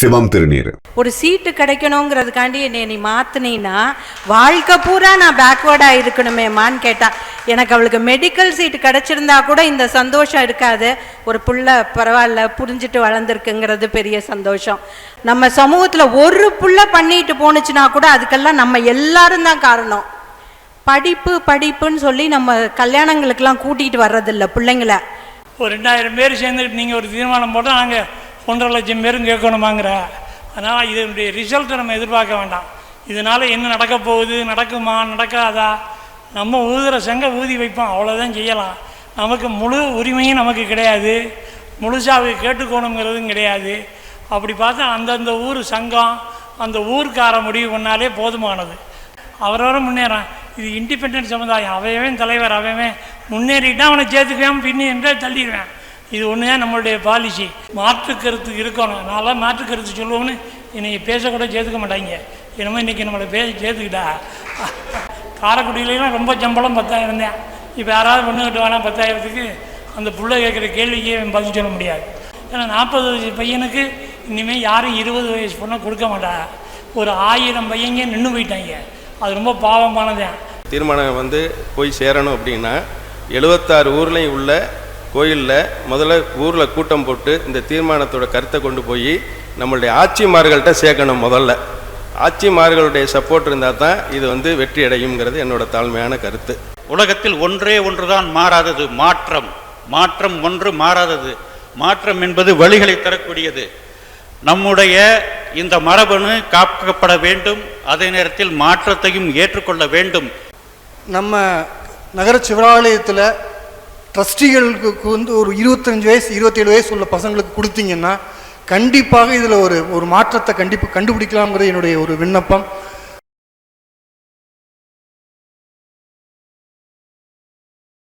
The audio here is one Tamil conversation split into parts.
சிவம் திருநீர். ஒரு சீட்டு கிடைக்கணுங்கிறதுக்காண்டி என்னை நீ மாத்துனீன்னா வாழ்க்கை பூரா நான் பேக்வேர்டாக இருக்கணுமேம்மான்னு கேட்டா எனக்கு அவளுக்கு மெடிக்கல் சீட் கிடைச்சிருந்தா கூட இந்த சந்தோஷம் இருக்காது. ஒரு புள்ள பரவாயில்ல புரிஞ்சுட்டு வளர்ந்துருக்குங்கிறது பெரிய சந்தோஷம். நம்ம சமூகத்தில் ஒரு புள்ள பண்ணிட்டு போணுச்சுன்னா கூட அதுக்கெல்லாம் நம்ம எல்லாரும் தான் காரணம். படிப்பு படிப்புன்னு சொல்லி நம்ம கல்யாணங்களுக்கெல்லாம் கூட்டிகிட்டு வர்றதில்ல பிள்ளைங்கள. ஒரு ரெண்டாயிரம் பேர் சேர்ந்துக்கிட்டு நீங்கள் ஒரு தீர்மானம் போட்டால் நாங்கள் ஒன்றரை லட்சம் பேரும் கேட்கணுமாங்கிற. அதனால் இதனுடைய ரிசல்ட்டை நம்ம எதிர்பார்க்க வேண்டாம். இதனால் என்ன நடக்க போகுது நடக்குமா நடக்காதா? நம்ம ஊதுகிற சங்க ஊதி வைப்போம் அவ்வளோதான் செய்யலாம். நமக்கு முழு உரிமையும் நமக்கு கிடையாது. முழுசாக கேட்டுக்கோணுங்கிறதும் கிடையாது. அப்படி பார்த்தா அந்தந்த ஊர் சங்கம் அந்த ஊர்க்கார முடிவு பண்ணாலே போதுமானது. அவரவர முன்னேறான். இது இண்டிபெண்டன்ட் சமுதாயம். அவன் தலைவர் அவன் முன்னேறிட்டான் அவனை சேர்த்துக்குவேன் பின்னி என்றே தள்ளிடுவேன். இது ஒன்று தான் நம்மளுடைய பாலிசி மாற்று கருத்து இருக்கணும். நான்லாம் மாற்று கருத்து சொல்லுவோம்னு இன்றைக்கி பேசக்கூட சேர்த்துக்க மாட்டாங்க. என்னமோ இன்றைக்கி நம்மளை பேச சேர்த்துக்கிட்டா. காரைக்குடியிலாம் ரொம்ப சம்பளம் பத்தாயிரம் தான் இப்போ யாராவது பொண்ணு கட்டு வேணாம் பத்தாயிரத்துக்கு? அந்த புள்ள கேட்குற கேள்விக்கே பதில் சொல்ல முடியாது. ஏன்னா நாற்பது வயசு பையனுக்கு இனிமேல் யாரும் இருபது வயசு பொண்ணை கொடுக்க மாட்டா. ஒரு ஆயிரம் பையங்க நின்று போயிட்டாங்க. அது ரொம்ப பாவமானதான் தீர்மானம் வந்து போய் சேரணும் அப்படின்னா எழுபத்தாறு ஊர்லேயும் உள்ள கோயிலில் முதல்ல ஊரில் கூட்டம் போட்டு இந்த தீர்மானத்தோட கருத்தை கொண்டு போய் நம்மளுடைய ஆட்சிமார்கள்ட்ட சேர்க்கணும் முதல்ல. ஆட்சிமார்களுடைய சப்போர்ட் இருந்தால் தான் இது வந்து வெற்றி அடையுங்கிறது என்னோட தாழ்மையான கருத்து. உலகத்தில் ஒன்றே ஒன்றுதான் மாறாதது மாற்றம். மாற்றம் ஒன்று மாறாதது. மாற்றம் என்பது வழிகளை தரக்கூடியது. நம்முடைய இந்த மரபணு காக்கப்பட வேண்டும் அதே நேரத்தில் மாற்றத்தையும் ஏற்றுக்கொள்ள வேண்டும். நம்ம நகர சிவாலயத்தில் ட்ரஸ்டிகளுக்கு வந்து ஒரு இருபத்தஞ்சு வயசு இருபத்தேழு வயசு உள்ள பசங்களுக்கு கொடுத்தீங்கன்னா கண்டிப்பாக இதில் ஒரு ஒரு மாற்றத்தை கண்டிப்பாக கண்டுபிடிக்கலாம்ங்கிறது என்னுடைய ஒரு விண்ணப்பம்.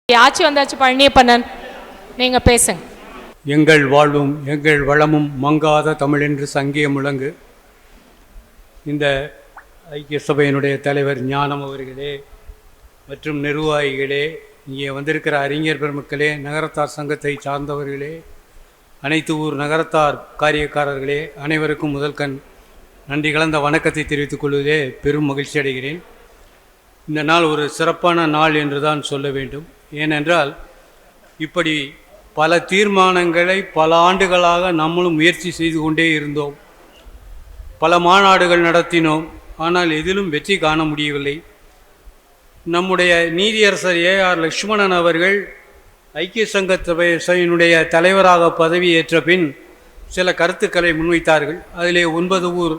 ஆட்சி வந்தாச்சு பழனியப்பண்ணன். நீங்க பேசுங்க. எங்கள் வாழ்வும் எங்கள் வளமும் மங்காத தமிழென்று சங்கிய முழங்கு. இந்த ஐக்கிய சபையினுடைய தலைவர் ஞானம் அவர்களே மற்றும் நிர்வாகிகளே இங்கே வந்திருக்கிற அறிஞர் பெருமக்களே நகரத்தார் சங்கத்தை சார்ந்தவர்களே அனைத்து ஊர் நகரத்தார் காரியக்காரர்களே அனைவருக்கும் முதல்கண் நன்றி கலந்த வணக்கத்தை தெரிவித்துக் கொள்வதே பெரும் மகிழ்ச்சி அடைகிறேன். இந்த நாள் ஒரு சிறப்பான நாள் என்று தான் சொல்ல வேண்டும். ஏனென்றால் இப்படி பல தீர்மானங்களை பல ஆண்டுகளாக நம்மளும் முயற்சி செய்து கொண்டே இருந்தோம். பல மாநாடுகள் நடத்தினோம். ஆனால் எதிலும் வெற்றி காண முடியவில்லை. நம்முடைய நீதியரசர் ஏ ஆர் லக்ஷ்மணன் அவர்கள் ஐக்கிய சங்க சபையினுடைய தலைவராக பதவியேற்ற பின் சில கருத்துக்களை முன்வைத்தார்கள். அதிலே ஒன்பது ஊர்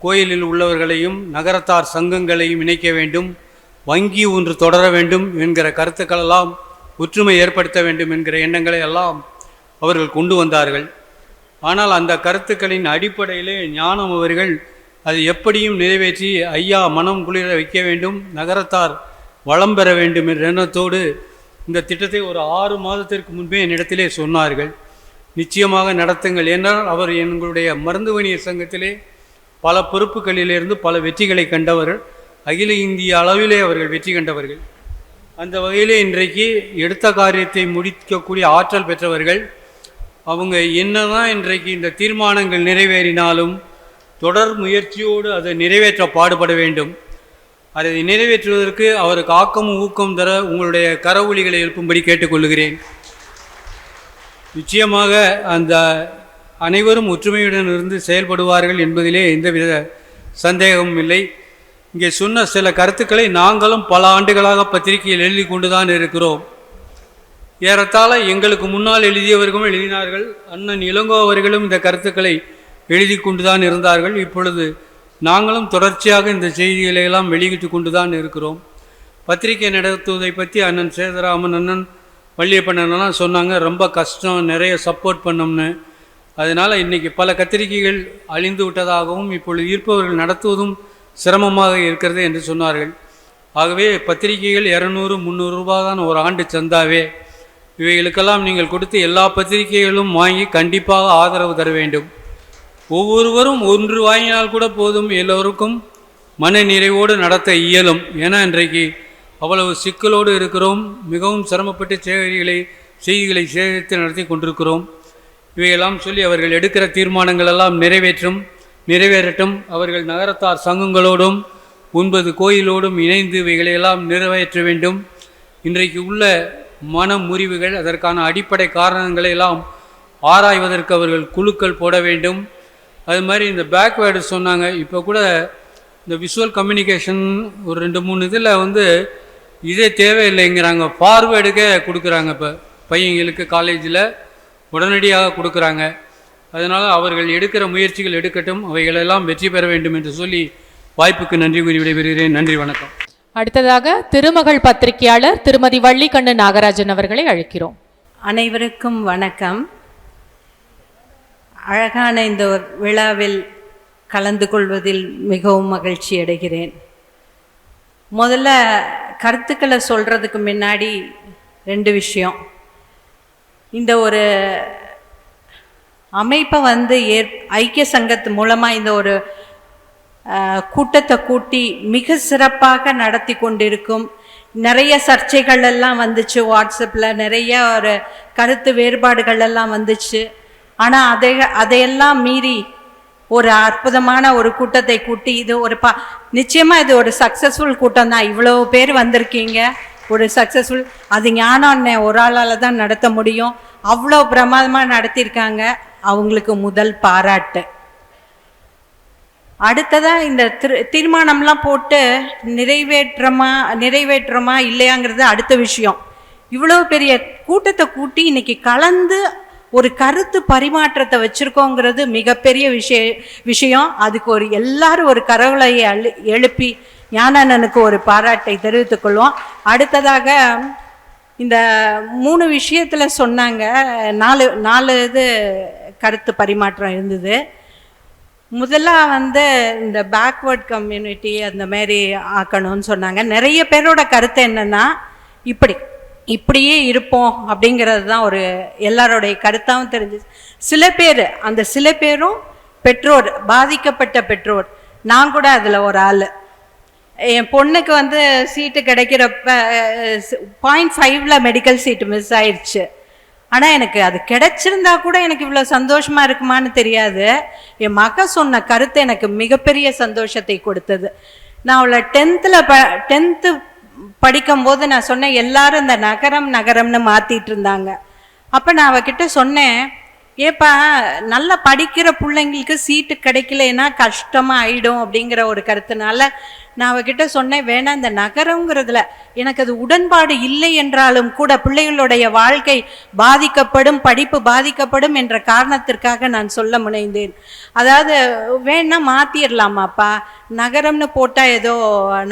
கோயிலில் உள்ளவர்களையும் நகரத்தார் சங்கங்களையும் இணைக்க வேண்டும் வங்கி ஒன்று தொடர வேண்டும் என்கிற கருத்துக்களெல்லாம் ஒற்றுமை ஏற்படுத்த வேண்டும் என்கிற எண்ணங்களை எல்லாம் அவர்கள் கொண்டு வந்தார்கள். ஆனால் அந்த கருத்துக்களின் அடிப்படையிலே ஞானம் அவர்கள் அது எப்படியும் நிறைவேற்றி ஐயா மனம் குளிர வைக்க வேண்டும் நகரத்தார் வளம் பெற வேண்டும் என்ற எண்ணத்தோடு இந்த திட்டத்தை ஒரு ஆறு மாதத்திற்கு முன்பே என்னிடத்திலே சொன்னார்கள். நிச்சயமாக நடத்துங்கள். என்றால் அவர் எங்களுடைய மருந்து சங்கத்திலே பல பொறுப்புகளிலிருந்து பல வெற்றிகளை கண்டவர்கள். அகில இந்திய அளவிலே அவர்கள் வெற்றி கண்டவர்கள். அந்த வகையிலே இன்றைக்கு எடுத்த காரியத்தை முடிக்கக்கூடிய ஆற்றல் பெற்றவர்கள். அவங்க என்னதான் இன்றைக்கு இந்த தீர்மானங்கள் நிறைவேறினாலும் தொடர் முயற்சியோடு அதை நிறைவேற்ற பாடுபட வேண்டும். அதை நிறைவேற்றுவதற்கு அவருக்கு ஆக்கமும் ஊக்கம் தர உங்களுடைய கரவொலிகளை எழுப்பும்படி கேட்டுக்கொள்கிறேன். நிச்சயமாக அந்த அனைவரும் ஒற்றுமையுடன் இருந்து செயல்படுவார்கள் என்பதிலே எந்தவித சந்தேகமும் இல்லை. இங்கே சொன்ன சில கருத்துக்களை நாங்களும் பல ஆண்டுகளாக பத்திரிகையில் எழுதி கொண்டுதான் இருக்கிறோம். ஏறத்தாழ எங்களுக்கு முன்னால் எழுதியவர்களும் எழுதினார்கள். அண்ணன் இளங்கோ அவர்களும் இந்த கருத்துக்களை எழுதி கொண்டுதான் இருந்தார்கள். இப்பொழுது நாங்களும் தொடர்ச்சியாக இந்த செய்திகளை எல்லாம் வெளியிட்டு கொண்டு தான் இருக்கிறோம். பத்திரிகை நடத்துவதை பற்றி அண்ணன் சேதராமன் அண்ணன் வள்ளியப்பண்ணன்லாம் சொன்னாங்க ரொம்ப கஷ்டம் நிறைய சப்போர்ட் பண்ணோம்னு. அதனால் இன்றைக்கி பல கத்திரிக்கைகள் அழிந்து விட்டதாகவும் இப்பொழுது இருப்பவர்கள் நடத்துவதும் சிரமமாக இருக்கிறது என்று சொன்னார்கள். ஆகவே பத்திரிகைகள் இரநூறு முந்நூறு ரூபா தான் ஒரு ஆண்டு சந்தாவே. இவைகளுக்கெல்லாம் நீங்கள் கொடுத்து எல்லா பத்திரிகைகளும் வாங்கி கண்டிப்பாக ஆதரவு தர வேண்டும். ஒவ்வொருவரும் ஒன்று வாங்கினால் கூட போதும் எல்லோருக்கும் மன நிறைவோடு நடத்த இயலும். ஏன்னா இன்றைக்கு அவ்வளவு சிக்கலோடு இருக்கிறோம். மிகவும் சிரமப்பட்டு சேகரிகளை செய்திகளை சேகரித்து நடத்தி கொண்டிருக்கிறோம். இவையெல்லாம் சொல்லி அவர்கள் எடுக்கிற தீர்மானங்கள் எல்லாம் நிறைவேற்றும் நிறைவேறட்டும். அவர்கள் நகரத்தார் சங்கங்களோடும் ஒன்பது கோயிலோடும் இணைந்து இவைகளையெல்லாம் நிறைவேற்ற வேண்டும். இன்றைக்கு உள்ள மன முறிவுகள் அதற்கான அடிப்படை காரணங்களை எல்லாம் ஆராய்வதற்கு அவர்கள் குழுக்கள் போட வேண்டும். அது மாதிரி இந்த பேக்வேர்டு சொன்னாங்க. இப்போ கூட இந்த விஷுவல் கம்யூனிகேஷன் ஒரு ரெண்டு மூணு இதில் வந்து இதே தேவையில்லைங்கிறாங்க. ஃபார்வேர்டுக்கே கொடுக்குறாங்க இப்போ. பையங்களுக்கு காலேஜில் உடனடியாக கொடுக்குறாங்க. அதனால் அவர்கள் எடுக்கிற முயற்சிகள் எடுக்கட்டும் அவைகளெல்லாம் வெற்றி பெற வேண்டும் என்று சொல்லி வாய்ப்புக்கு நன்றி கூறி விடைபெறுகிறேன். நன்றி வணக்கம். அடுத்ததாக திருமகள் பத்திரிகையாளர் திருமதி வள்ளிக்கண்ணு நாகராஜன் அவர்களை அழைக்கிறோம். அனைவருக்கும் வணக்கம். அழகான இந்த விழாவில் கலந்து கொள்வதில் மிகவும் மகிழ்ச்சி அடைகிறேன். முதல்ல கருத்துக்களை சொல்கிறதுக்கு முன்னாடி ரெண்டு விஷயம். இந்த ஒரு அமைப்பை வந்து ஏற் ஐக்கிய சங்கத்து மூலமாக இந்த ஒரு கூட்டத்தை கூட்டி மிக சிறப்பாக நடத்தி கொண்டிருக்கும் நிறைய சர்ச்சைகள் எல்லாம் வந்துச்சு வாட்ஸ்அப்பில் நிறைய ஒரு கருத்து வேறுபாடுகள் எல்லாம் வந்துச்சு. ஆனால் அதை அதையெல்லாம் மீறி ஒரு அற்புதமான ஒரு கூட்டத்தை கூட்டி இது ஒரு பா நிச்சயமாக இது ஒரு சக்ஸஸ்ஃபுல் கூட்டம் தான். இவ்வளோ பேர் வந்திருக்கீங்க. ஒரு சக்ஸஸ்ஃபுல் அது ஞானம் ஒரு ஆளால் தான் நடத்த முடியும். அவ்வளோ பிரமாதமாக நடத்தியிருக்காங்க. அவங்களுக்கு முதல் பாராட்டு. அடுத்ததாக இந்த திரு தீர்மானம்லாம் போட்டு நிறைவேற்றமா நிறைவேற்றமா இல்லையாங்கிறது அடுத்த விஷயம். இவ்வளோ பெரிய கூட்டத்தை கூட்டி இன்னைக்கு கலந்து ஒரு கருத்து பரிமாற்றத்தை வச்சுருக்கோங்கிறது மிகப்பெரிய விஷய விஷயம். அதுக்கு ஒரு எல்லாரும் ஒரு கரவலையை அழு எழுப்பி ஞானண்ணனுக்கு ஒரு பாராட்டை தெரிவித்துக் கொள்வோம். அடுத்ததாக இந்த மூணு விஷயத்தில் சொன்னாங்க நாலு நாலு இது கருத்து பரிமாற்றம் இருந்தது. முதலாக வந்து இந்த பேக்வேர்ட் கம்யூனிட்டி அந்த மாதிரி ஆக்கணும்னு சொன்னாங்க. நிறைய பேரோட கருத்து என்னென்னா இப்படி இப்படியே இருப்போம் அப்படிங்கிறது தான் ஒரு எல்லாரோடைய கருத்தாகவும் தெரிஞ்சிச்சு சில பேர் அந்த சில பேரும் பெற்றோர் பாதிக்கப்பட்ட பெற்றோர். நான் கூட அதில் ஒரு ஆள். என் பொண்ணுக்கு வந்து சீட்டு கிடைக்கிறப்ப பாயிண்ட் ஃபைவ்ல மெடிக்கல் சீட்டு மிஸ் ஆயிடுச்சு ஆனால் எனக்கு அது கிடைச்சிருந்தா கூட எனக்கு இவ்வளோ சந்தோஷமாக இருக்குமான்னு தெரியாது. என் மக சொன்ன கருத்து எனக்கு மிகப்பெரிய சந்தோஷத்தை கொடுத்தது. நான் அவளை டென்த்தில் ப டென்த்து படிக்கும்போது நான் சொன்னேன் எல்லாரும் இந்த நகரம் நகரம்னு மாற்றிட்டு இருந்தாங்க. அப்போ நான் அவகிட்ட சொன்னேன் ஏப்பா நல்லா படிக்கிற பிள்ளைங்களுக்கு சீட்டு கிடைக்கலன்னா கஷ்டமா ஆயிடும் அப்படிங்கிற ஒரு கருத்துனால நான் அவகிட்ட சொன்னேன் வேணாம் இந்த நகரங்கிறதுல எனக்கு அது உடன்பாடு இல்லை என்றாலும் கூட பிள்ளைகளுடைய வாழ்க்கை பாதிக்கப்படும் படிப்பு பாதிக்கப்படும் என்ற காரணத்திற்காக நான் சொல்ல முனைந்தேன். அதாவது வேணா மாத்திரலாமாப்பா நகரம்னு போட்டா ஏதோ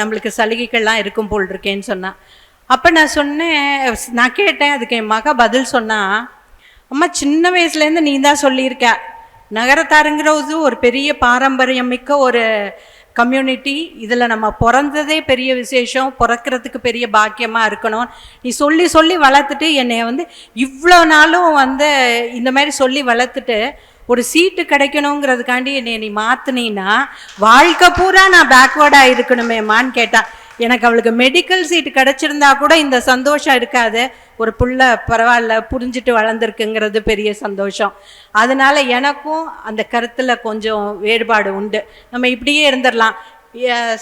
நம்மளுக்கு சலுகைகள்லாம் இருக்கும் போல் இருக்கேன்னு சொன்னா. அப்ப நான் சொன்னேன் நான் கேட்டேன் அதுக்கு என் மக பதில் சொன்னா அம்மா சின்ன வயசுலேருந்து நீ தான் சொல்லியிருக்க. நகரத்தாருங்கிறது ஒரு பெரிய பாரம்பரியம் மிக்க ஒரு கம்யூனிட்டி. இதில் நம்ம பிறந்ததே பெரிய விசேஷம் பிறக்கிறதுக்கு பெரிய பாக்கியமாக இருக்கணும். நீ சொல்லி சொல்லி வளர்த்துட்டு என்னை வந்து இவ்வளோ நாளும் வந்து இந்த மாதிரி சொல்லி வளர்த்துட்டு ஒரு சீட்டு கிடைக்கணுங்கிறதுக்காண்டி என்னை நீ மாத்துனீன்னா வாழ்க்கை பூரா நான் பேக்வேர்டாக இருக்கணுமேம்மான்னு கேட்டான் எனக்கு அவளுக்கு மெடிக்கல் சீட் கிடச்சிருந்தா கூட இந்த சந்தோஷம் இருக்காது. ஒரு புள்ள பரவாயில்ல புரிஞ்சுட்டு வளர்ந்துருக்குங்கிறது பெரிய சந்தோஷம். அதனால எனக்கும் அந்த கருத்தில் கொஞ்சம் வேறுபாடு உண்டு. நம்ம இப்படியே இருந்துடலாம் எ-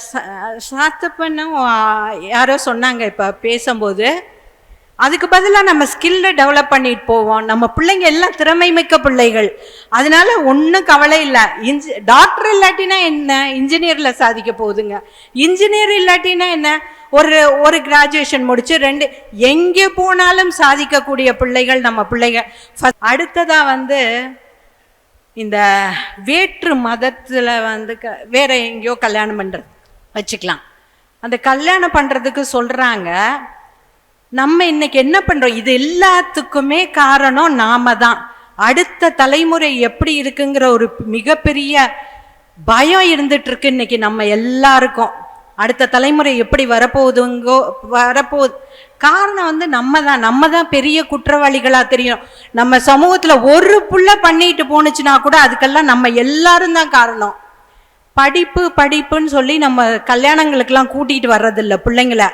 யாரோ சொன்னாங்க இப்போ பேசும்போது. அதுக்கு பதிலாக நம்ம ஸ்கில்லை டெவலப் பண்ணிட்டு போவோம். நம்ம பிள்ளைங்க எல்லாம் திறமை மிக்க பிள்ளைகள். அதனால ஒன்றும் கவலை இல்லை. இன்ஜி டாக்டர் இல்லாட்டினா என்ன? இன்ஜினியரில் சாதிக்க போகுதுங்க. இன்ஜினியர் இல்லாட்டினா என்ன? ஒரு ஒரு கிராஜுவேஷன் முடிச்சு ரெண்டு எங்கே போனாலும் சாதிக்கக்கூடிய பிள்ளைகள் நம்ம பிள்ளைகள் அடுத்ததாக வந்து இந்த வேற்று மதத்தில் வந்து க வேற எங்கேயோ கல்யாணம் பண்ணுறது வச்சுக்கலாம். அந்த கல்யாணம் பண்ணுறதுக்கு சொல்கிறாங்க நம்ம இன்னைக்கு என்ன பண்றோம்? இது எல்லாத்துக்குமே காரணம் நாம தான் அடுத்த தலைமுறை எப்படி இருக்குங்கிற ஒரு மிகப்பெரிய பயம் இருந்துட்டு இருக்கு இன்னைக்கு நம்ம எல்லாருக்கும். அடுத்த தலைமுறை எப்படி வரப்போகுதுங்கோ வரப்போகுது. காரணம் வந்து நம்ம தான் நம்ம தான் பெரிய குற்றவாளிகளா தெரியும். நம்ம சமூகத்துல ஒரு புள்ள பண்ணிட்டு போணுச்சுன்னா கூட அதுக்கெல்லாம் நம்ம எல்லாரும் தான் காரணம். படிப்பு படிப்புன்னு சொல்லி நம்ம கல்யாணங்களுக்கெல்லாம் கூட்டிகிட்டு வர்றதில்ல பிள்ளைங்களை.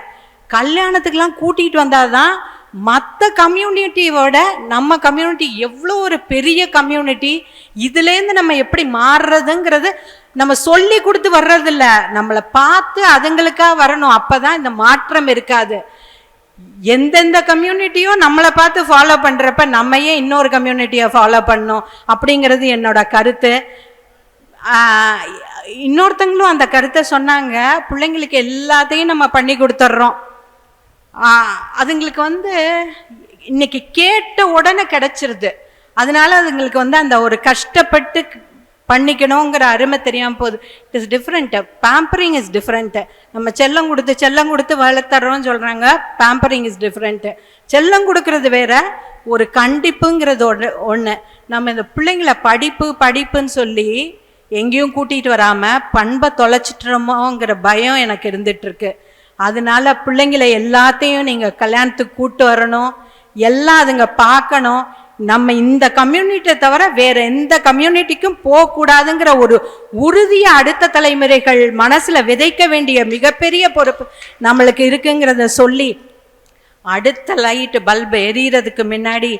கல்யாணத்துக்கெல்லாம் கூட்டிகிட்டு வந்தால் தான் மற்ற கம்யூனிட்டியோட நம்ம கம்யூனிட்டி எவ்வளோ ஒரு பெரிய கம்யூனிட்டி இதுலேருந்து நம்ம எப்படி மாறுறதுங்கிறது நம்ம சொல்லி கொடுத்து வர்றதில்ல. நம்மளை பார்த்து அதுங்களுக்காக வரணும். அப்போ தான் இந்த மாற்றம் இருக்காது. எந்தெந்த கம்யூனிட்டியும் நம்மளை பார்த்து ஃபாலோ பண்ணுறப்ப நம்ம ஏன் இன்னொரு கம்யூனிட்டியை ஃபாலோ பண்ணணும் அப்படிங்கிறது என்னோட கருத்து. இன்னொருத்தங்களும் அந்த கருத்தை சொன்னாங்க. பிள்ளைங்களுக்கு எல்லாத்தையும் நம்ம பண்ணி கொடுத்துட்றோம். அதுங்களுக்கு வந்து இன்னைக்கு கேட்ட உடனே கிடைச்சிருது. அதனால அதுங்களுக்கு வந்து அந்த ஒரு கஷ்டப்பட்டு பண்ணிக்கணுங்கிற அருமை தெரியாமல் போகுது. It is different pampering is different நம்ம செல்லம் கொடுத்து செல்லம் கொடுத்து வளர்த்துறோம்னு சொல்கிறாங்க பேம்பரிங் இஸ் டிஃப்ரெண்ட்டு செல்லம் கொடுக்கறது வேற ஒரு கண்டிப்புங்கிறது ஒன்று ஒன்று நம்ம இந்த பிள்ளைங்களை படிப்பு படிப்புன்னு சொல்லி எங்கேயும் கூட்டிகிட்டு வராமல் பண்பை தொலைச்சிட்டுறோமோங்கிற பயம் எனக்கு இருந்துட்டு இருக்கு. அதனால பிள்ளைங்களை எல்லாத்தையும் நீங்கள் கல்யாணத்துக்கு கூட்டு வரணும். எல்லாம் அதுங்க பார்க்கணும். நம்ம இந்த கம்யூனிட்டியை தவிர வேற எந்த கம்யூனிட்டிக்கும் போகக்கூடாதுங்கிற ஒரு உறுதிய அடுத்த தலைமுறைகள் மனசில் விதைக்க வேண்டிய மிகப்பெரிய பொறுப்பு நம்மளுக்கு இருக்குங்கிறத சொல்லி அடுத்த லைட் பல்பு எரியறதுக்கு முன்னாடி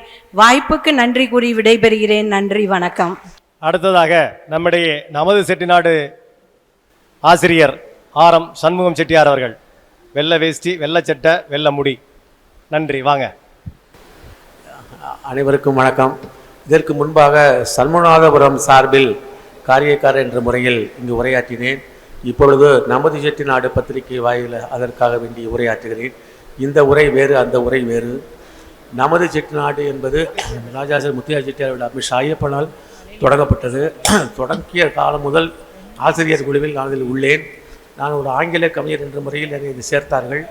வாய்ப்புக்கு நன்றி கூறி விடைபெறுகிறேன். நன்றி வணக்கம். அடுத்ததாக நம்முடைய நமது செட்டிநாடு ஆசிரியர் ஆர் எம் சண்முகம் செட்டியார் அவர்கள். வெள்ளை வேஷ்டி வெள்ளை சட்டை வெள்ளை முடி. நன்றி வாங்க. அனைவருக்கும் வணக்கம். இதற்கு முன்பாக சண்முகநாதபுரம் சார்பில் காரியக்காரர் என்ற முறையில் இங்கு உரையாற்றினேன். இப்பொழுது நமது செட்டிநாடு பத்திரிகை வாயில் அதற்காக வேண்டி உரையாற்றுகிறேன். இந்த உரை வேறு அந்த உரை வேறு. நமது செட்டிநாடு என்பது ராஜாசர் முத்தியா செட்டியாரோட அமித் ஐயப்பனால் தொடங்கப்பட்டது. தொடங்கிய காலம் முதல் ஆசிரியர் குழுவில் நான் அதில் உள்ளேன். நான் ஒரு ஆங்கில கவிஞர் என்ற முறையில் என்னை இது சேர்த்தார்கள்.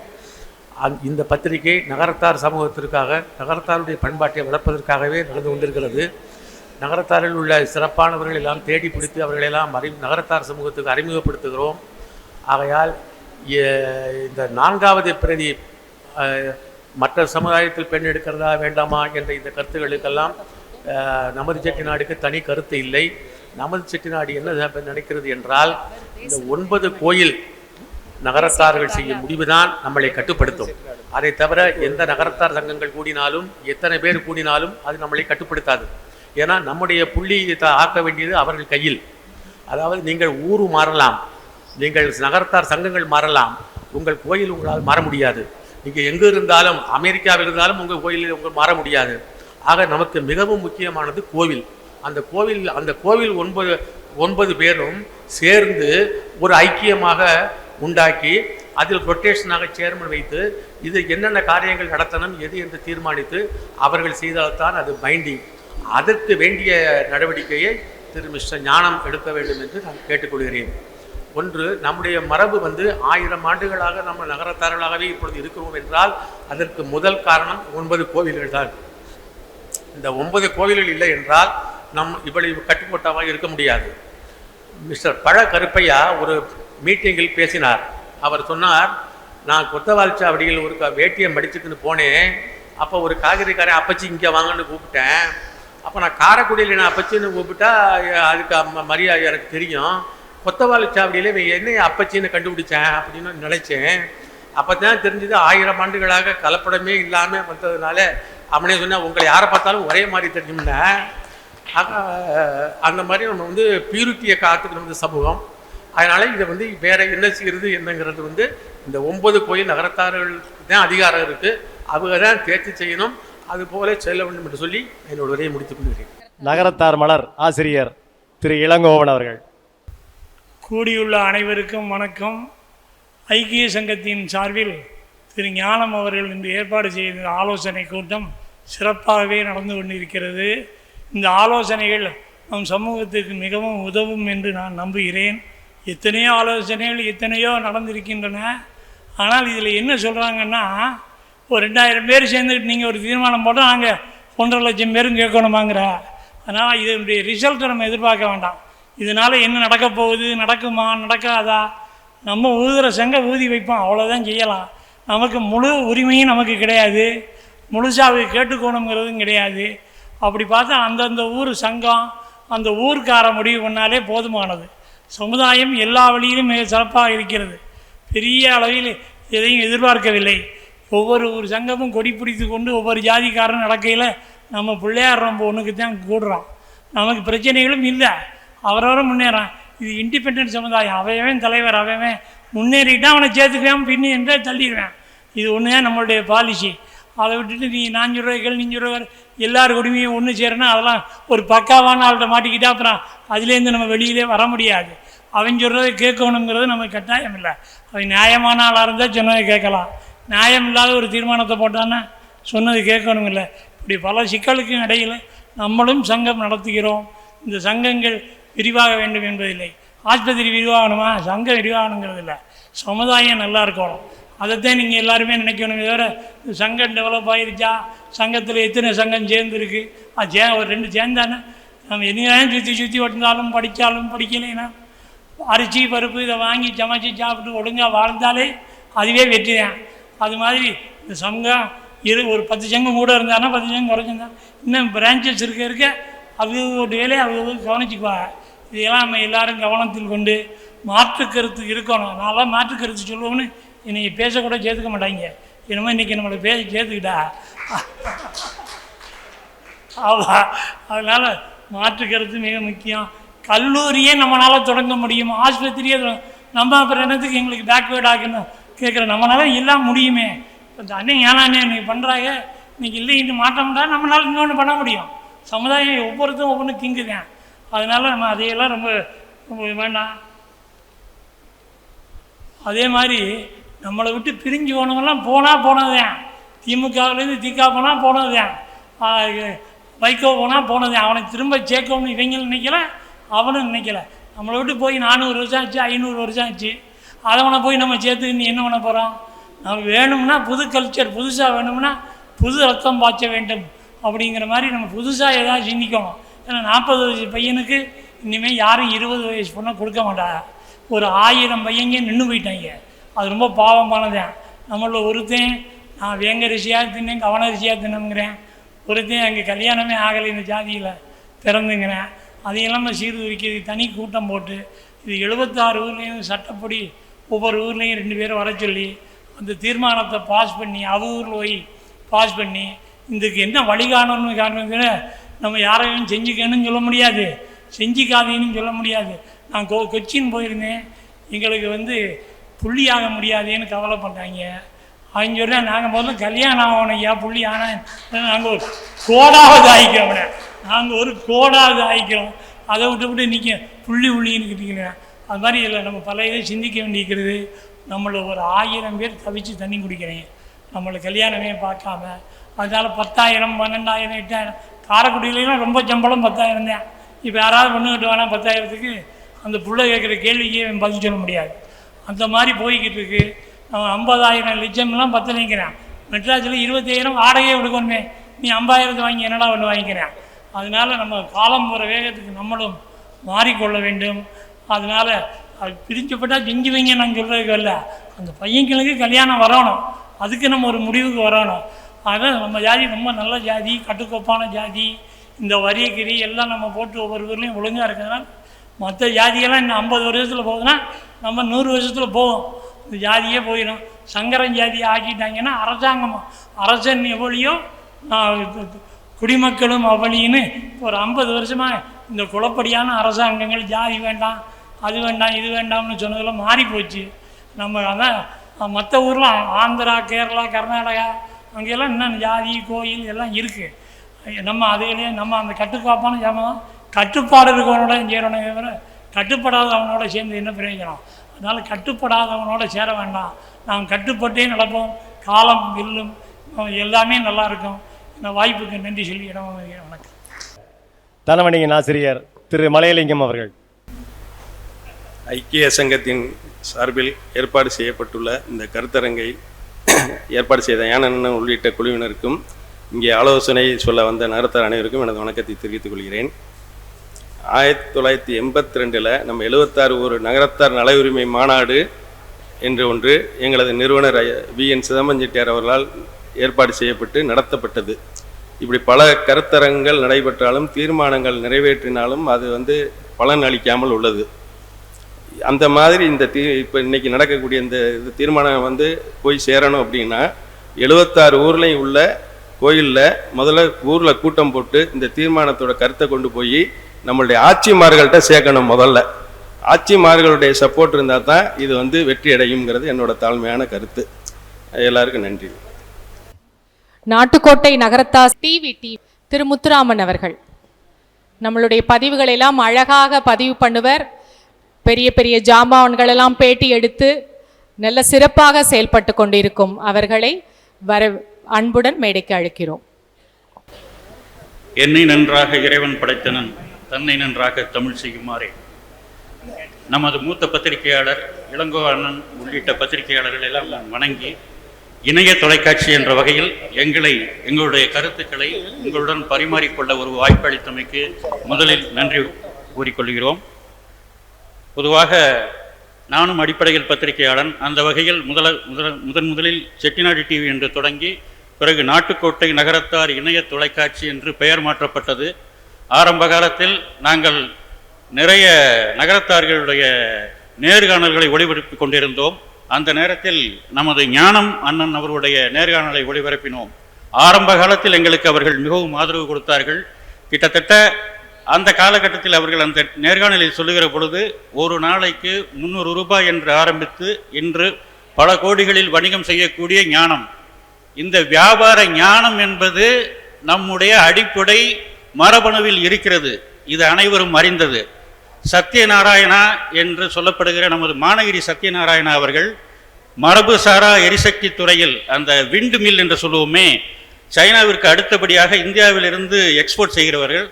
அந் இந்த பத்திரிகை நகரத்தார் சமூகத்திற்காக நகரத்தாருடைய பண்பாட்டை வளர்ப்பதற்காகவே நடந்து கொண்டிருக்கிறது. நகரத்தாரில் உள்ள சிறப்பானவர்கள் எல்லாம் தேடி பிடித்து அவர்களெல்லாம் அறி நகரத்தார் சமூகத்துக்கு அறிமுகப்படுத்துகிறோம். ஆகையால் இந்த நான்காவது பிரதி மற்ற சமுதாயத்தில் பெண் எடுக்கிறதா வேண்டாமா என்ற இந்த கருத்துக்களுக்கெல்லாம் நமது செட்டிநாடுக்கு தனி கருத்து இல்லை. நமது செட்டிநாடு என்ன நினைக்கிறது என்றால் இந்த ஒன்பது கோயில் நகரத்தார்கள் செய்யும் முடிவுதான் நம்மளை கட்டுப்படுத்தும். அதை தவிர எந்த நகரத்தார் சங்கங்கள் கூடினாலும் எத்தனை பேர் கூடினாலும் அது நம்மளை கட்டுப்படுத்தாது. ஏன்னா நம்முடைய புள்ளி ஆக்க வேண்டியது அவர்கள் கையில். அதாவது நீங்கள் ஊர் மாறலாம் நீங்கள் நகரத்தார் சங்கங்கள் மாறலாம் உங்கள் கோயில் உங்களால் மாற முடியாது. நீங்கள் எங்கே இருந்தாலும் அமெரிக்காவில் இருந்தாலும் உங்கள் கோயிலில் உங்கள் மாற முடியாது. ஆக நமக்கு மிகவும் முக்கியமானது கோவில். அந்த கோவில் அந்த கோவில் ஒன்பது ஒன்பது பேரும் சேர்ந்து ஒரு ஐக்கியமாக உண்டாக்கி அதில் ரொட்டேஷனாக சேர்மன் வைத்து இது என்னென்ன காரியங்கள் நடத்தணும் எது என்று தீர்மானித்து அவர்கள் செய்தால்தான் அது பைண்டிங் அதற்கு வேண்டிய நடவடிக்கையை திரு மிஸ்டர் ஞானம் எடுக்க வேண்டும் என்று நான் கேட்டுக்கொள்கிறேன். ஒன்று நம்முடைய மரபு வந்து ஆயிரம் ஆண்டுகளாக நம்ம நகரத்தார்களாகவே இப்பொழுது இருக்கிறோம் என்றால் அதற்கு முதல் காரணம் ஒன்பது கோவில்கள் தான். இந்த ஒன்பது கோவில்கள் இல்லை என்றால் நம் இவ்வளவு கட்டுக்கோட்டாக இருக்க முடியாது. மிஸ்டர் பழ கருப்பையா ஒரு மீட்டிங்கில் பேசினார். அவர் சொன்னார் நான் கொத்தவாளிச்சாவடியில் ஒரு க- வேட்டியை மடிச்சுக்கின்னு போனேன். அப்போ ஒரு காய்கறிக்காரன் அப்பச்சி இங்கே வாங்கன்னு கூப்பிட்டேன். அப்போ நான் காரைக்குடியில் நான் அப்பச்சின்னு கூப்பிட்டா அதுக்கு மரியாதை எனக்கு தெரியும். கொத்தவாளிச்சாவடியில் இவன் என்ன அப்பச்சின்னு கண்டுபிடிச்சேன் அப்படின்னு நினைச்சேன். அப்போ தான் தெரிஞ்சது ஆயிரம் ஆண்டுகளாக கலப்படமே இல்லாமல் வந்ததுனால அவனே சொன்னால் உங்களை யாரை பார்த்தாலும் ஒரே மாதிரி தெரியும்னா. அந்த மாதிரி நம்ம வந்து பியூரிட்டியை காத்துக்கணும் இந்த சமூகம். அதனால் இதை வந்து வேற என்ன செய்யறது என்னங்கிறது வந்து இந்த ஒன்பது கோயில் நகரத்தார்களுக்கு தான் அதிகாரம் இருக்குது அவங்க தான் தேர்ச்சி செய்யணும். அது போல செல்ல வேண்டும் என்று சொல்லி என்னோட உரையை முடித்துக் கொள்கிறேன். நகரத்தார் மலர் ஆசிரியர் திரு இளங்கோவன் அவர்கள். கூடியுள்ள அனைவருக்கும் வணக்கம். ஐக்கிய சங்கத்தின் சார்பில் திரு ஞானம் அவர்கள் இன்று ஏற்பாடு செய்த ஆலோசனை கூட்டம் சிறப்பாகவே நடந்து கொண்டிருக்கிறது. இந்த ஆலோசனைகள் நம் சமூகத்துக்கு மிகவும் உதவும் என்று நான் நம்புகிறேன். எத்தனையோ ஆலோசனைகள் எத்தனையோ நடந்திருக்கின்றன. ஆனால் இதில் என்ன சொல்கிறாங்கன்னா ஒரு ரெண்டாயிரம் பேர் சேர்ந்துட்டு நீங்கள் ஒரு தீர்மானம் போட்டால் நாங்கள் ஒன்றரை லட்சம் பேரும் கேட்கணுமாங்கிற. அதனால் இதனுடைய ரிசல்ட்டை நம்ம எதிர்பார்க்க வேண்டாம். இதனால் என்ன நடக்க போகுது நடக்குமா நடக்காதா? நம்ம ஊதுகிற சங்க ஊதி வைப்போம் அவ்வளோதான் செய்யலாம். நமக்கு முழு உரிமையும் நமக்கு கிடையாது. முழுசாக கேட்டுக்கோணுங்கிறதும் கிடையாது. அப்படி பார்த்தா அந்தந்த ஊர் சங்கம் அந்த ஊர்க்கார முடிவு பண்ணாலே போதுமானது. சமுதாயம் எல்லா வழியிலும் மிக சிறப்பாக இருக்கிறது. பெரிய அளவில் எதையும் எதிர்பார்க்கவில்லை. ஒவ்வொரு ஒரு சங்கமும் கொடி பிடித்து கொண்டு ஒவ்வொரு ஜாதிக்காரன் நடக்கையில் நம்ம பிள்ளையார் ரொம்ப ஒன்றுக்கு தான் கூடுறோம் நமக்கு பிரச்சனைகளும் இல்லை. அவரவரும் முன்னேறான். இது இண்டிபெண்ட் சமுதாயம். அவன் தலைவர் அவன் முன்னேறிட்டான் அவனை சேர்த்துக்குவேன் பின்னு என்றே தள்ளிடுவேன். இது ஒன்று தான் நம்மளுடைய பாலிசி அதை விட்டுட்டு நீ நான் ரூபாய்கள் நீஞ்சூறு ரூபாய் எல்லார் குடுமையும் ஒன்று சேரணும் அதெல்லாம் ஒரு பக்காவான ஆள்கிட்ட மாட்டிக்கிட்டா அப்புறம் அதுலேருந்து நம்ம வெளியிலே வர முடியாது. அவன் சொல்கிறத கேட்கணுங்கிறது நமக்கு கட்டாயம் இல்லை. அவன் நியாயமான ஆளாக இருந்தால் சொன்னதை கேட்கலாம். நியாயம் இல்லாத ஒரு தீர்மானத்தை போட்டான்னா சொன்னது கேட்கணும் இல்லை. இப்படி பல சிக்கலுக்கும் இடையில் நம்மளும் சங்கம் நடத்துகிறோம். இந்த சங்கங்கள் விரிவாக வேண்டும் என்பதில்லை. ஆஸ்பத்திரி விரிவாகணுமா? சங்கம் விரிவாகணுங்கிறது இல்லை. சமுதாயம் நல்லா இருக்கணும். அதைத்தான் நீங்கள் எல்லாருமே நினைக்கணும் தவிர சங்கம் டெவலப் ஆகிருச்சா சங்கத்தில் எத்தனை சங்கம் சேர்ந்துருக்கு? அது சே ஒரு ரெண்டு சேர்ந்தானே? நம்ம என்னதான் சுற்றி சுற்றி ஓட்டினாலும் படித்தாலும் படிக்கலைன்னா அரிசி பருப்பு இதை வாங்கி சமைச்சு சாப்பிட்டு ஒழுங்காக வாழ்ந்தாலே அதுவே வெற்றி தான் அது மாதிரி இந்த சங்கம் இரு ஒரு பத்து சங்கம் கூட இருந்தானா பத்து சங்கம் குறைஞ்சிருந்தா இன்னும் பிரான்ச்சஸ் இருக்க இருக்க அது ஒரு வேலையை அது கவனிச்சுக்குவாங்க. இதெல்லாம் நம்ம எல்லோரும் கவனத்தில் கொண்டு மாற்று கருத்து இருக்கணும். நான்லாம் மாற்று கருத்து சொல்லுவோம்னு இன்றைக்கி பேசக்கூட சேர்த்துக்க மாட்டாங்க. என்னமோ இன்றைக்கி நம்மளை பேச சேர்த்துக்கிட்டா. அவ்வளோ அதனால் மாற்று கருத்து மிக முக்கியம். கல்லூரியே நம்மளால் தொடங்க முடியும். ஆஸ்பத்திரியே நம்ம அப்புறம் என்னத்துக்கு எங்களுக்கு பேக்வேர்ட் ஆகணும் கேட்குற நம்மளால எல்லாம் முடியுமே. இப்போ அண்ணன் ஏனாண்ணே இன்னைக்கு பண்ணுறாங்க இன்னைக்கு இல்லை இன்னும் மாற்றம்டா நம்மளால் இன்னொன்று பண்ண முடியும். சமுதாயம் ஒவ்வொருத்தரும் ஒவ்வொன்றும் திங்குதேன் அதனால் நம்ம அதையெல்லாம் ரொம்ப ரொம்ப வேண்டாம் அதே மாதிரி நம்மளை விட்டு பிரிஞ்சு போனவங்கலாம் போனால் போனதுதான். திமுகவிலேருந்து திக போனால் போனதுதான். ஆ, வைகோ போனால் போனதுதான். அவனை திரும்ப சேர்க்கணும்னு இவங்களும் நினைக்கல அவனும் நினைக்கல. நம்மளை விட்டு போய் நானூறு வருஷம் ஆச்சு ஐநூறு வருஷம் ஆச்சு. அதவனை போய் நம்ம சேர்த்து நீ என்ன பண்ண போகிறோம் நம்ம வேணும்னா புது கல்ச்சர் புதுசாக வேணும்னா புது ரத்தம் பாய்ச்ச வேண்டும் அப்படிங்கிற மாதிரி நம்ம புதுசாக எதாவது சிந்திக்கணும். ஏன்னா நாற்பது வயசு பையனுக்கு இனிமேல் யாரும் இருபது வயசு பொண்ணை கொடுக்க மாட்டாங்க ஒரு ஆயிரம் பையங்க நின்று போயிட்டாங்க. அது ரொம்ப பாவமானதான் நம்மள ஒருத்தன் நான் வேங்க ரிஷியாக தின்னேன் கவன ரிஷியாக தின்னங்கிறேன் ஒருத்தன் அங்கே கல்யாணமே ஆகலை இந்த ஜாதியில் பிறந்துங்கிறேன். அதையெல்லாம் நம்ம சீர்தூக்கிது தனி கூட்டம் போட்டு இது எழுபத்தாறு ஊர்லேயும் சட்டப்படி ஒவ்வொரு ஊர்லேயும் ரெண்டு பேரும் வர சொல்லி அந்த தீர்மானத்தை பாஸ் பண்ணி அவ ஊரில் போய் பாஸ் பண்ணி இதுக்கு என்ன வழிகாணணும்னு காரணம் நம்ம யாரையும் செஞ்சுக்கணும்னு சொல்ல முடியாது. செஞ்சுக்காதீன்னு சொல்ல முடியாது. நான் கொ கொச்சின் போயிருந்தேன். எங்களுக்கு வந்து புள்ளி ஆக முடியாதேன்னு கவலைப்பட்டாங்க அவங்க சொல்ல நாங்கள் முதல்ல கல்யாணம் ஆகணும் ஐயா புள்ளி ஆனால் நாங்கள் ஒரு கோடாவது ஆகிக்கிறோம் நாங்கள் ஒரு கோடாவது ஆகிக்கிறோம் அதை விட்டு விட்டு நிற்க புள்ளி புள்ளின்னு கிட்டீங்க அது மாதிரி இதில் நம்ம பல இதை சிந்திக்க வேண்டியிருக்கிறது. நம்மளை ஒரு ஆயிரம் பேர் தவிச்சு தண்ணி குடிக்கிறீங்க நம்மளை கல்யாணமே பார்க்காம. அதனால் பத்தாயிரம் பன்னெண்டாயிரம் எட்டாயிரம். காரக்குடியிலாம் ரொம்ப சம்பளம் பத்தாயிரம் தான். இப்போ யாராவது பொண்ணுக்கிட்டு வேணால் பத்தாயிரத்துக்கு அந்த புள்ள கேட்குற கேள்விக்கு பதில் சொல்ல முடியாது. அந்த மாதிரி போய்கிட்டு இருக்கு அவன் ஐம்பதாயிரம் லட்சம்லாம் பத்தலைங்கிறான் மெட்ராஸில் இருபத்தாயிரம் வாடகையே கொடுக்கணுமே. நீ ஐம்பதாயிரத்தை வாங்கி என்னடா ஒன்று வாங்கிக்கிறேன்? அதனால நம்ம காலம் போகிற வேகத்துக்கு நம்மளும் மாறிக்கொள்ள வேண்டும். அதனால அது பிரிஞ்சப்பட்டால் செஞ்சு வைங்க நான் சொல்கிறதுக்கு இல்லை. அந்த பையன்களுக்கு கல்யாணம் வரணும். அதுக்கு நம்ம ஒரு முடிவுக்கு வரணும். அதனால் நம்ம ஜாதி ரொம்ப நல்ல ஜாதி கட்டுக்கோப்பான ஜாதி இந்த வரியக்கிரி எல்லாம் நம்ம போட்டு ஒவ்வொரு ஊர்லேயும் ஒழுங்காக இருக்கிறதுனால மற்ற ஜாதியெல்லாம் இன்னும் ஐம்பது வருஷத்தில் போகுதுன்னா நம்ம நூறு வருஷத்தில் போகும் இந்த ஜாதியே போயிடும் சங்கரன் ஜாதியை ஆக்கிட்டாங்கன்னா அரசாங்கம் அரசன் எவ்வளியோ குடிமக்களும் அவளின்னு ஒரு ஐம்பது வருஷமாக இந்த குழப்படியான அரசாங்கங்கள் ஜாதி வேண்டாம் அது வேண்டாம் இது வேண்டாம்னு சொன்னதெல்லாம் மாறி போச்சு நம்ம அதான் மற்ற ஊரில் ஆந்திரா கேரளா கர்நாடகா அங்கெல்லாம் இன்னும் ஜாதி கோயில் எல்லாம் இருக்குது நம்ம அதுலேயே நம்ம அந்த கட்டுக்காப்பான ஜாமம் கட்டுப்பாடு இருக்கவனோட செய்கிறோன்னு கட்டுப்படாதவனோட சேர்ந்து என்ன பிரயோஜனம்? அதனால் கட்டுப்படாதவனோட சேர வேண்டாம். நாம் கட்டுப்பட்டே நடப்போம். காலம் வெல்லும் எல்லாமே நல்லா இருக்கும். இந்த வாய்ப்புக்கு நன்றி சொல்லி இடம். வணக்கம். தனவணியின் ஆசிரியர் திரு மலையலிங்கம் அவர்கள். ஐக்கிய சங்கத்தின் சார்பில் ஏற்பாடு செய்யப்பட்டுள்ள இந்த கருத்தரங்கை ஏற்பாடு செய்த யானண்ணன் உள்ளிட்ட குழுவினருக்கும் இங்கே ஆலோசனை சொல்ல வந்த நகரத்தார் அனைவருக்கும் எனது வணக்கத்தை தெரிவித்துக் கொள்கிறேன். ஆயிரத்தி தொள்ளாயிரத்தி எண்பத்தி ரெண்டில் நம்ம எழுபத்தாறு ஒரு நகரத்தார் நல உரிமை மாநாடு என்று ஒன்று எங்களது நிறுவனர் வி என் சிதம்பரம் செட்டியார் அவர்களால் ஏற்பாடு செய்யப்பட்டு நடத்தப்பட்டது. இப்படி பல கருத்தரங்கள் நடைபெற்றாலும் தீர்மானங்கள் நிறைவேற்றினாலும் அது வந்து பலன் அளிக்காமல் உள்ளது. அந்த மாதிரி இந்த தீ இப்போ இன்னைக்கு நடக்கக்கூடிய இந்த இது தீர்மானம் வந்து போய் சேரணும் அப்படின்னா எழுபத்தாறு ஊர்லேயும் உள்ள கோயிலில் முதல்ல ஊரில் கூட்டம் போட்டு இந்த தீர்மானத்தோட கருத்தை கொண்டு போய் நம்மளுடைய ஆட்சிமார்கள்ட்ட சேர்க்கணும் முதல்ல. ஆட்சிமார்களுடைய சப்போர்ட் இருந்தால் தான் இது வந்து வெற்றி அடையுங்கிறது என்னோட தாழ்மையான கருத்து. எல்லாருக்கும் நன்றி. நாட்டுக்கோட்டை நகரத்தார் டிவி டி திரு முத்துராமன் அவர்கள். நம்மளுடைய பதிவுகளை எல்லாம் அழகாக பதிவு பண்ணுவர். பெரிய பெரிய ஜாம்பவான்கள் எல்லாம் பேட்டி எடுத்து நல்ல சிறப்பாக செயல்பட்டு கொண்டிருக்கும் அவர்களை வர அன்புடன் மேடைக்கு அழைக்கிறோம். என்னை நன்றாக இறைவன் படைத்தனன். தன்னை நன்றாக தமிழ் செய்யுமாறே. நமது மூத்த பத்திரிகையாளர் இளங்கோ அண்ணன் உள்ளிட்ட பத்திரிகையாளர்கள் எல்லாம் நான் வணங்கி இணைய தொலைக்காட்சி என்ற வகையில் எங்களை எங்களுடைய கருத்துக்களை உங்களுடன் பரிமாறிக்கொள்ள ஒரு வாய்ப்பு அளித்தமைக்கு முதலில் நன்றி கூறிக்கொள்கிறோம். பொதுவாக நானும் அடிப்படையில் பத்திரிகையாளன். அந்த வகையில் முதல முதல் முதன் முதலில் செட்டிநாடு டிவி என்று தொடங்கி பிறகு நாட்டுக்கோட்டை நகரத்தார் இணைய தொலைக்காட்சி என்று பெயர் மாற்றப்பட்டது. ஆரம்ப காலத்தில் நாங்கள் நிறைய நகரத்தார்களுடைய நேர்காணல்களை ஒளிபரப்பிக் கொண்டிருந்தோம். அந்த நேரத்தில் நமது ஞானம் அண்ணன் அவர்களுடைய நேர்காணலை ஒளிபரப்பினோம். ஆரம்ப காலத்தில் எங்களுக்கு அவர்கள் மிகவும் ஆதரவு கொடுத்தார்கள். கிட்டத்தட்ட அந்த காலகட்டத்தில் அவர்கள் அந்த நேர்காணலில் சொல்லுகிற பொழுது ஒரு நாளைக்கு முந்நூறு ரூபாய் என்று ஆரம்பித்து இன்று பல கோடிகளில் வணிகம் செய்யக்கூடிய ஞானம். இந்த வியாபார ஞானம் என்பது நம்முடைய அடிப்படை மரபணுவில் இருக்கிறது. இது அனைவரும் அறிந்தது. சத்யநாராயணா என்று சொல்லப்படுகிற நமது மானகிரி சத்யநாராயணா அவர்கள் மரபுசாரா எரிசக்தி துறையில் அந்த விண்டு மில் என்று சொல்லுவோமே சைனாவிற்கு அடுத்தபடியாக இந்தியாவிலிருந்து எக்ஸ்போர்ட் செய்கிறவர்கள்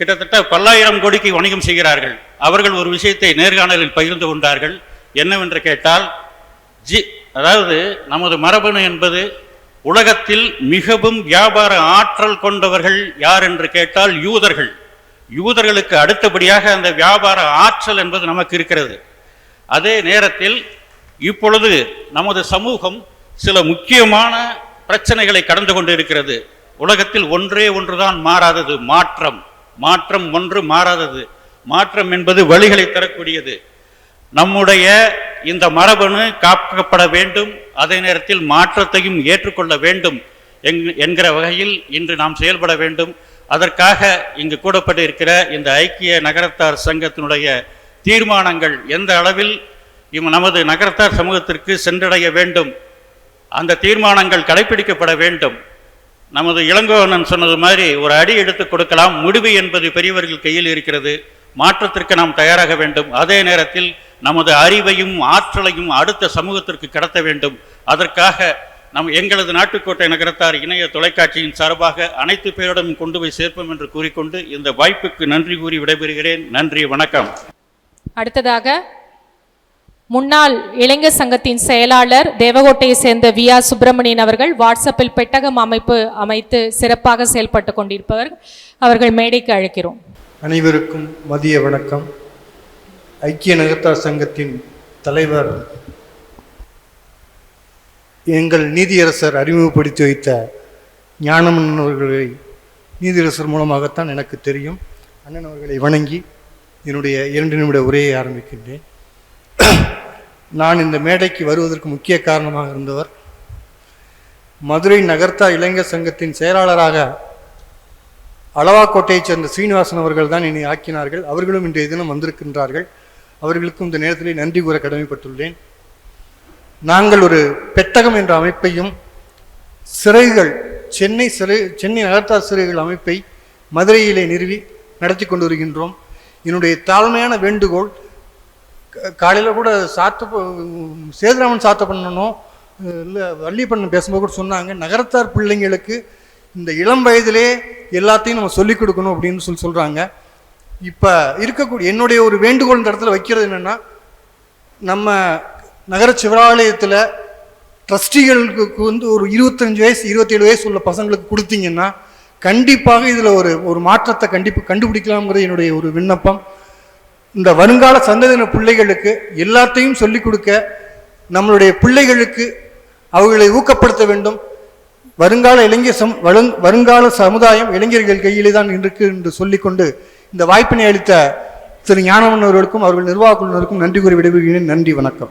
கிட்டத்தட்ட பல்லாயிரம் கோடிக்கு வணிகம் செய்கிறார்கள். அவர்கள் ஒரு விஷயத்தை நேர்காணலில் பகிர்ந்து கொண்டார்கள். என்னவென்று கேட்டால் ஜி அதாவது நமது மரபணு என்பது உலகத்தில் மிகவும் வியாபார ஆற்றல் கொண்டவர்கள் யார் என்று கேட்டால் யூதர்கள். யூதர்களுக்கு அடுத்தபடியாக அந்த வியாபார ஆற்றல் என்பது நமக்கு இருக்கிறது. அதே நேரத்தில் இப்பொழுது நமது சமூகம் சில முக்கியமான பிரச்சனைகளை கடந்து கொண்டு இருக்கிறது. உலகத்தில் ஒன்றே ஒன்றுதான் மாறாதது. மாற்றம். மாற்றம் ஒன்று மாறாதது. மாற்றம் என்பது வழிகளை தரக்கூடியது. நம்முடைய இந்த மரபணு காக்கப்பட வேண்டும் அதே நேரத்தில் மாற்றத்தையும் ஏற்றுக்கொள்ள வேண்டும் என்கிற வகையில் இன்று நாம் செயல்பட வேண்டும். அதற்காக இங்கு கூடப்பட்டு இருக்கிற இந்த ஐக்கிய நகரத்தார் சங்கத்தினுடைய தீர்மானங்கள் எந்த அளவில் இம் நமது நகரத்தார் சமூகத்திற்கு சென்றடைய வேண்டும் அந்த தீர்மானங்கள் கடைபிடிக்கப்பட வேண்டும். நமது இளங்கோவனன் சொன்னது மாதிரி ஒரு அடி எடுத்து கொடுக்கலாம் முடிவு என்பது பெரியவர்கள் கையில் இருக்கிறது மாற்றத்திற்கு நாம் தயாராக வேண்டும். அதே நேரத்தில் நமது அறிவையும் ஆற்றலையும் அடுத்த சமூகத்திற்கு கடத்த வேண்டும். அதற்காக நம் எங்களது நாட்டுக்கோட்டை நகரத்தார் இணைய தொலைக்காட்சியின் சார்பாக அனைத்து பேரிடம் கொண்டு போய் சேர்ப்போம் என்று கூறிக்கொண்டு இந்த வாய்ப்புக்கு நன்றி கூறி விடைபெறுகிறேன். நன்றி வணக்கம். அடுத்ததாக முன்னாள் இளைஞர் சங்கத்தின் செயலாளர் தேவகோட்டையை சேர்ந்த வி ஆர் சுப்பிரமணியன் அவர்கள் வாட்ஸ்அப்பில் பெட்டகம் அமைப்பு அமைத்து சிறப்பாக செயல்பட்டு கொண்டிருப்பவர். அவர்கள் மேடைக்கு அழைக்கிறோம். அனைவருக்கும் மதிய வணக்கம். ஐக்கிய நகர்த்தார் சங்கத்தின் தலைவர் எங்கள் நீதியரசர் அறிமுகப்படுத்தி வைத்த ஞானமன் அவர்களை நீதியரசர் மூலமாகத்தான் எனக்கு தெரியும். அண்ணன் அவர்களை வணங்கி என்னுடைய இரண்டு நிமிட உரையை ஆரம்பிக்கின்றேன். நான் இந்த மேடைக்கு வருவதற்கு முக்கிய காரணமாக இருந்தவர் மதுரை நகர்த்தா இளைஞர் சங்கத்தின் செயலாளராக அளவாக்கோட்டையைச் சேர்ந்த சீனிவாசன் அவர்கள் தான் என்னை ஆக்கினார்கள். அவர்களும் இன்றைய தினம் வந்திருக்கின்றார்கள். அவர்களுக்கும் இந்த நேரத்தில் நன்றி கூற கடமைப்பட்டுள்ளேன். நாங்கள் ஒரு பெட்டகம் என்ற அமைப்பையும் சிறைகள் சென்னை சிறை சென்னை நகர்த்தார் சிறைகள் அமைப்பை மதுரையிலே நிறுவி நடத்தி கொண்டு வருகின்றோம். என்னுடைய தாழ்மையான வேண்டுகோள் காலையில் கூட சாத்த சேதுராமன் சாத்த பண்ணணும் இல்லை வள்ளியப்பண்ணன் பேசும்போது கூட சொன்னாங்க நகரத்தார் பிள்ளைங்களுக்கு இந்த இளம் வயதிலே எல்லாத்தையும் நம்ம சொல்லிக் கொடுக்கணும் அப்படின்னு சொல்லி சொல்கிறாங்க இப்போ இருக்கக்கூடிய என்னுடைய ஒரு வேண்டுகோள் இந்த இடத்துல வைக்கிறது என்னென்னா நம்ம நகர சிவராலயத்தில் ட்ரஸ்டிகளுக்கு வந்து ஒரு இருபத்தஞ்சு வயசு இருபத்தேழு வயசு உள்ள பசங்களுக்கு கொடுத்தீங்கன்னா கண்டிப்பாக இதில் ஒரு ஒரு மாற்றத்தை கண்டிப்பாக கண்டுபிடிக்கலாம்ங்கிறது என்னுடைய ஒரு விண்ணப்பம். இந்த வருங்கால சந்ததியின பிள்ளைகளுக்கு எல்லாத்தையும் சொல்லிக் கொடுக்க நம்மளுடைய பிள்ளைகளுக்கு அவர்களை ஊக்கப்படுத்த வேண்டும். வருங்கால இளைஞர் சம் வருங்கால சமுதாயம் இளைஞர்கள் கையிலே தான் இருக்கு என்று சொல்லிக்கொண்டு இந்த வாய்ப்பினை அளித்த திரு ஞானவன் அவர்களுக்கும் அவர்கள் நிர்வாக குழுவினருக்கும் நன்றி கூறி விடைபெறுகிறேன். நன்றி வணக்கம்.